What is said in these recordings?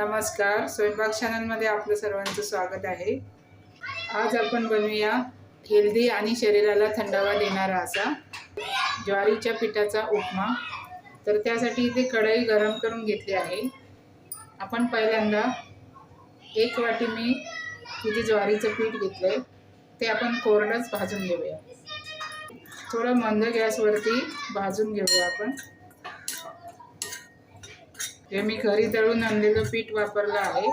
नमस्कार. स्वयंपाक चॅनलमध्ये आपलं सर्वांचं स्वागत आहे. आज आपण बनवूया हेल्दी आणि शरीराला थंडावा देणारा असा ज्वारीच्या पिठाचा उपमा. तर त्यासाठी इथे कढई गरम करून घेतली आहे. आपण पहिल्यांदा एक वाटी मी इथे ज्वारीचं पीठ घेतलं आहे ते आपण कोरडंच भाजून घेऊया. थोडं मंद गॅसवरती भाजून घेऊया आपण. हे मी घरी दळून आणलेलं पीठ वापरलं आहे.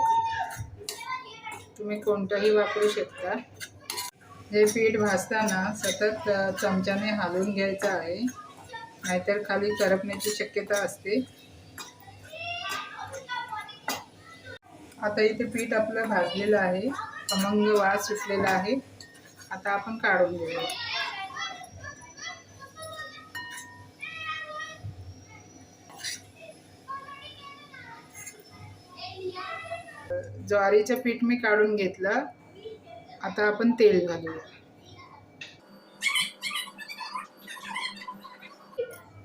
तुम्ही कोणतंही वापरू शकता. हे पीठ भाजताना सतत चमच्याने हालून घ्यायचं आहे. नाहीतर खाली करपण्याची शक्यता असते. आता इथे पीठ आपलं भाजलेलं आहे. खमंग वास सुटलेला आहे. आता आपण काढून घेऊया. ज्वारीचं पीठ मी काढून घेतलं. आता आपण तेल घालूया.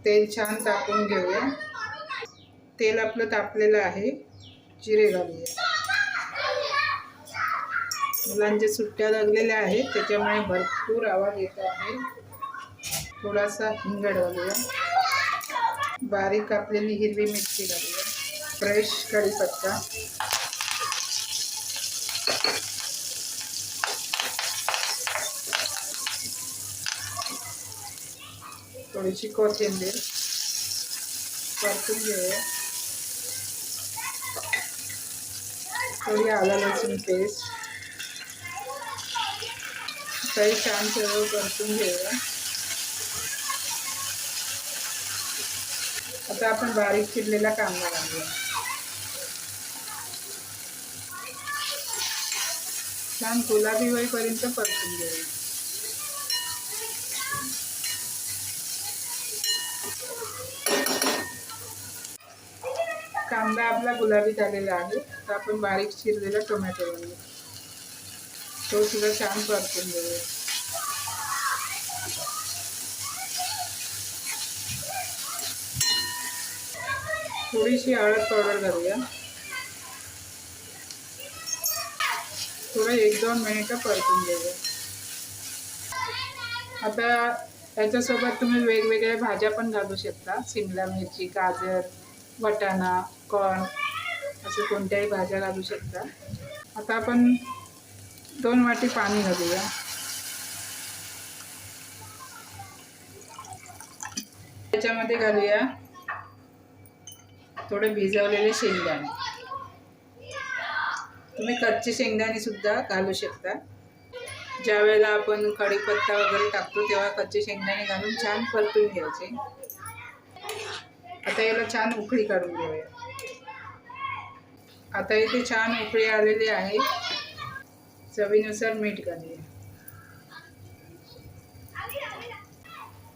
तेल छान तापून घेऊया. तेल आपलं तापलेलं आहे. जिरे घालूया. मुलांच्या सुट्ट्या लागलेल्या आहेत त्याच्यामुळे भरपूर आवाज येत आहे. थोडासा हिंगड घालूया. बारीक कापलेली हिरवी मिरची घालूया. फ्रेश कढीपत्ता. थोडीशी कोथिंबीर परतून घेऊया. थोडी आला लसूण पेस्ट. काही छान सर्व परतून घेऊया. आता आपण बारीक चिरलेला कांदा घालूया. छान गुलाबी होईपर्यंत परतून घेऊया. कांदा आपला गुलाबी झालेला आहे. तर आपण बारीक चिरलेला टोमॅटो घालूया. तो सुद्धा छान परतून घेऊया. थोडीशी हळद पावडर घालूया. थोडं एक दोन मिनिटं परतून घेऊया आता त्याच्यासोबत तुम्ही वेगवेगळ्या भाज्या पण घालू शकता. शिमला मिरची गाजर वटाणा कॉर्न असं कोणत्याही भाज्या घालू शकता. आता आपण दोन वाटी पाणी घालूया. त्याच्यामध्ये घालूया थोडे भिजवलेले शेंगदाणे. तुम्ही कच्चे शेंगदाणे सुद्धा घालू शकता. ज्या वेळेला आपण कढीपत्ता वगैरे टाकतो तेव्हा कच्चे शेंगदाणे घालून छान परतून घ्यायचे. आता याला छान उकळी काढून घेऊया. आता इथे छान उकळी आलेली आहे. चवीनुसार मीठ घालूया.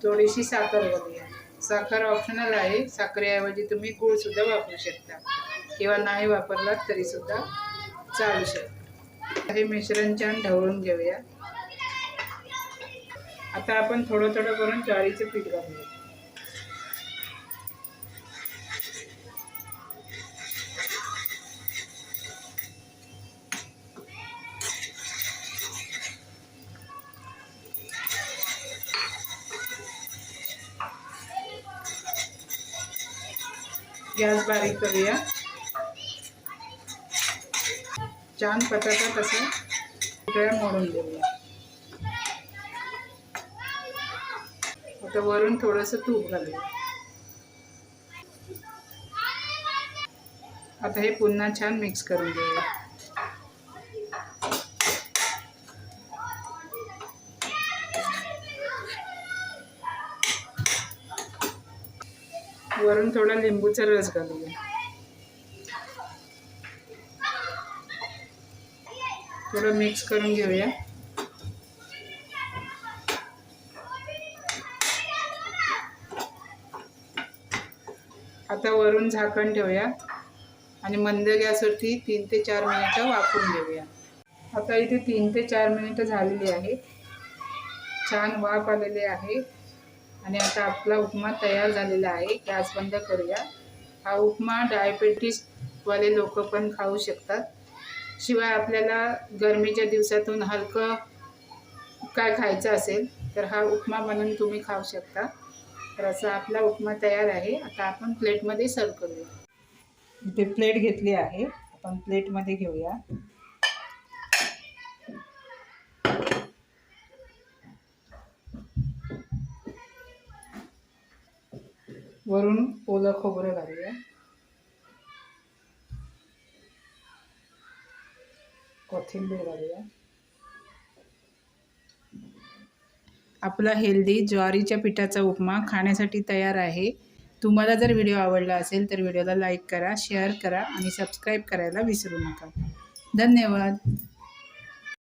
थोडीशी साखर घालूया. साखर ऑप्शनल आहे. साखरेऐवजी तुम्ही गूळ सुद्धा वापरू शकता. किंवा नाही वापरलात तरीसुद्धा सुद्धा चालू हे मिश्रण छान ढवळून घेऊया. आता आपण थोडं थोडं करून ज्वारीचं पीठ घालूया. गॅस बारीक करूया. छान पटाटा तसं सगळ्या मोडून देऊया आता वरून थोडंसं तूप घालूया. आता हे पुन्हा छान मिक्स करून घेऊया. वरून थोडा लिंबूचा रस घालूया. थोडं मिक्स करून घेऊया. आता वरून झाकण ठेवूया. आणि मंद गॅसवरती तीन ते चार मिनिटं वापरून घेऊया. आता इथे तीन ते चार मिनिटं झालेली आहे. छान वाफ आलेली आहे. आणि आता आपला उपमा तयार झालेला आहे. गॅस बंद करूया. हा उपमा डायबेटीसवाले लोक पण खाऊ शकतात. शिवाय आपल्याला गरमीच्या दिवसातून हलकं काय खायचं असेल तर हा उपमा बनवून तुम्ही खाऊ शकता. तर असा आपला उपमा तयार आहे. आता आपण प्लेटमध्ये सर्व करूया. इथे प्लेट घेतली आहे. आपण प्लेटमध्ये घेऊया. वरून ओलं खोबरं घालूया. कोथिंबीर घालूया आपला हेल्दी ज्वारीच्या पिठाचा उपमा खाण्यासाठी तयार आहे. तुम्हाला जर व्हिडिओ आवडला असेल तर व्हिडिओला लाईक करा शेअर करा आणि सबस्क्राईब करायला विसरू नका. धन्यवाद.